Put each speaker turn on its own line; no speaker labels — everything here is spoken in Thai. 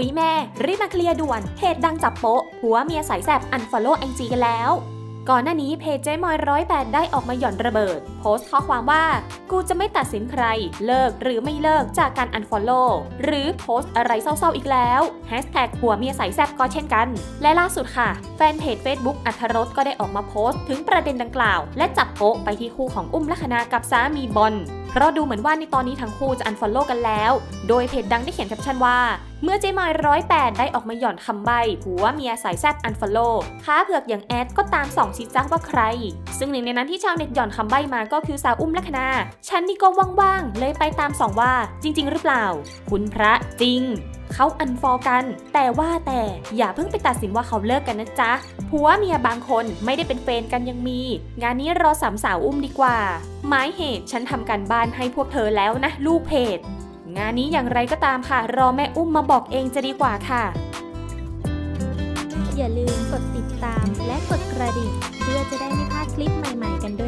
อุ๊ยแม่ รีบมาเคลียร์ด่วนเพจดังจับโป๊ะผัวเมียสายแสบอันฟอลโล่ไอจีกันแล้ว ก่อนหน้านี้เพจเจ๊มอยร้อยแปดได้ออกมาหย่อนระเบิด โพสต์ข้อความว่า กูจะไม่ตัดสินใคร เลิกหรือไม่เลิกจากการอันฟอลโล่หรือโพสต์อะไรเศร้าๆอีกแล้วแฮชแท็กผัวเมียสายแซบก็เช่นกัน และล่าสุดค่ะ แฟนเพจ Facebook อัธรสก็ได้ออกมาโพสต์ ถึงประเด็นดังกล่าว และจับโป๊ะไปที่คู่ของอุ้มลัคนากับสามีบอล เพราะดูเหมือนว่าในตอนนี้ทั้งคู่จะอันฟอลโล่กันแล้ว โดยเพจดังได้เขียนแคปชั่นว่า เมื่อเจมอยร้อยแปดได้ออกมาหย่อนคำใบ้ผัวเมียสายแซบอันฟอลโล่ค้าเผือกอย่างแอดก็ตามส่องชิจักว่าใคร ซึ่งหนึ่งในนั้นที่ชาวเน็ตหย่อนคำใบ้มาก็คือสาวอุ้มลัคนาฉันนี่ก็ว่างๆเลยไปตามส่องว่า จริง ๆ หรือเปล่า คุณพระจริง เขาอันฟอลกัน แต่ว่าแต่อย่าเพิ่งไปตัดสินว่าเขาเลิกกันนะจ๊ะผัวเมียบางคนไม่ได้เป็นเฟนกันยังมี งานนี้รอสามสาวอุ้มดีกว่า หมายเหตุฉันทำการบ้านให้พวกเธอแล้วนะ ลูกเพจ งานนี้อย่างไรก็ตามค่ะ รอแม่อุ้มมาบอกเองจะดีกว่าค่ะ
อย่าลืมกดติดตามและกดกระดิ่งเพื่อจะได้ไม่พลาดคลิปใหม่ ๆ กันด้วย